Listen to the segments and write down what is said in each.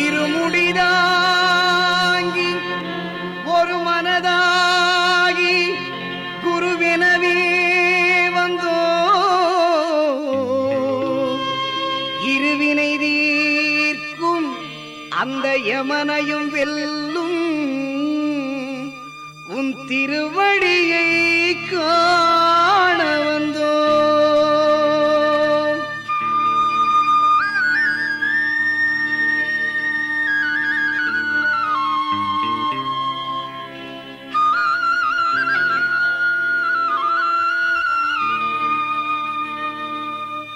இருமுடிதாங்கி ஒரு மனதாகி குருவெனவே வந்தோ. இருவினை தீர்க்கும் அந்த யமனையும் வெல்லும் உன் திருவடி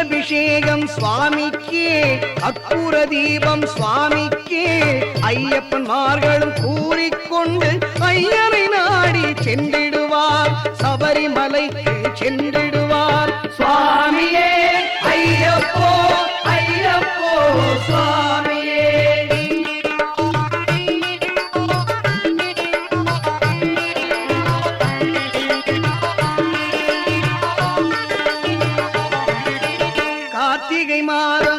அபிஷேகம் சுவாமிக்கே அற்புர தீபம் சுவாமிக்கே. ஐயப்பன்மார்களும் கூறிக்கொண்டு ஐயனை நாடி சென்றிடுவார். சபரிமலைக்கு சென்றிடு மாற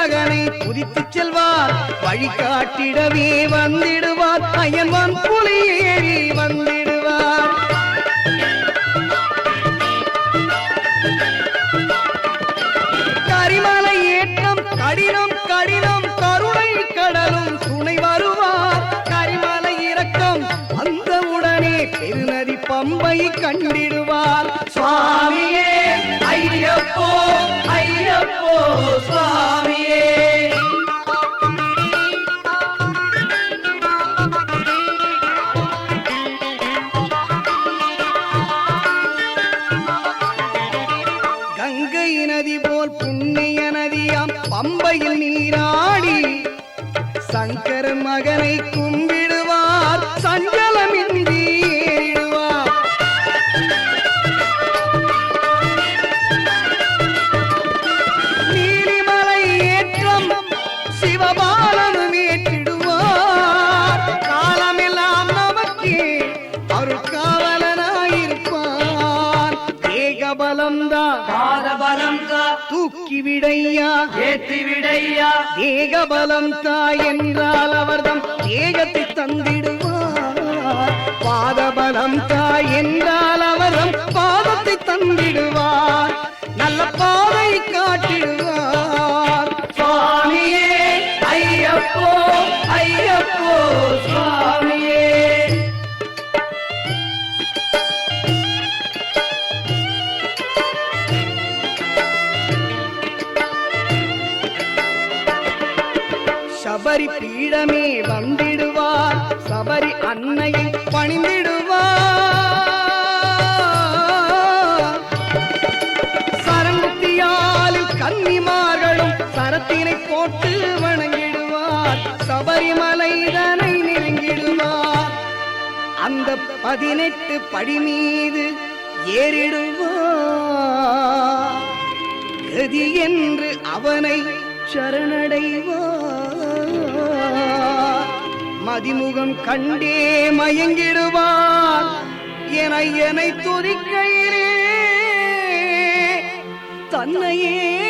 மகனை புதித்துச் செல்வார். வழிகாட்டிடவே வந்திடுவார். அயன்வான் புலியேறி வந்திடுவார் பெருநதி பம்பை கண்டிடுவார். சுவாமியே ஐயப்போ ஐயப்போ சுவாமியே. கங்கை நதி போல் புண்ணிய நதியாம் பம்பையில் நீராடி சங்கர மகனை கும்பிடுவார் அருட்காவலனாயிருப்பான். ஏகபலம்தான் பாதபலம் தா தூக்கி விடையா ஏற்றி விடையா ஏகபலம் தாய் என்றால் அவர்தம் ஏகத்தை தந்திடுவார். பாதபலம் தாய் என்றால் அவர்தம் பாதத்தை தந்திடுவார். சபரி பீடமே வந்திடுவார். சபரி அன்னையை பணிந்திடுவார். சரங்குத்தியாலில் கன்னிமார்களும் சரத்தினை போட்டு வணங்கிடுவார். சபரிமலைதனை நெருங்கிடுவார். அந்த பதினெட்டு படி மீது ஏறிடுவார். கதி என்று அவனை சரணடைவார். மதிமுகம் கண்டே மயங்கிடுவார் என என்னை துதிக்கையிலே. தன்னையே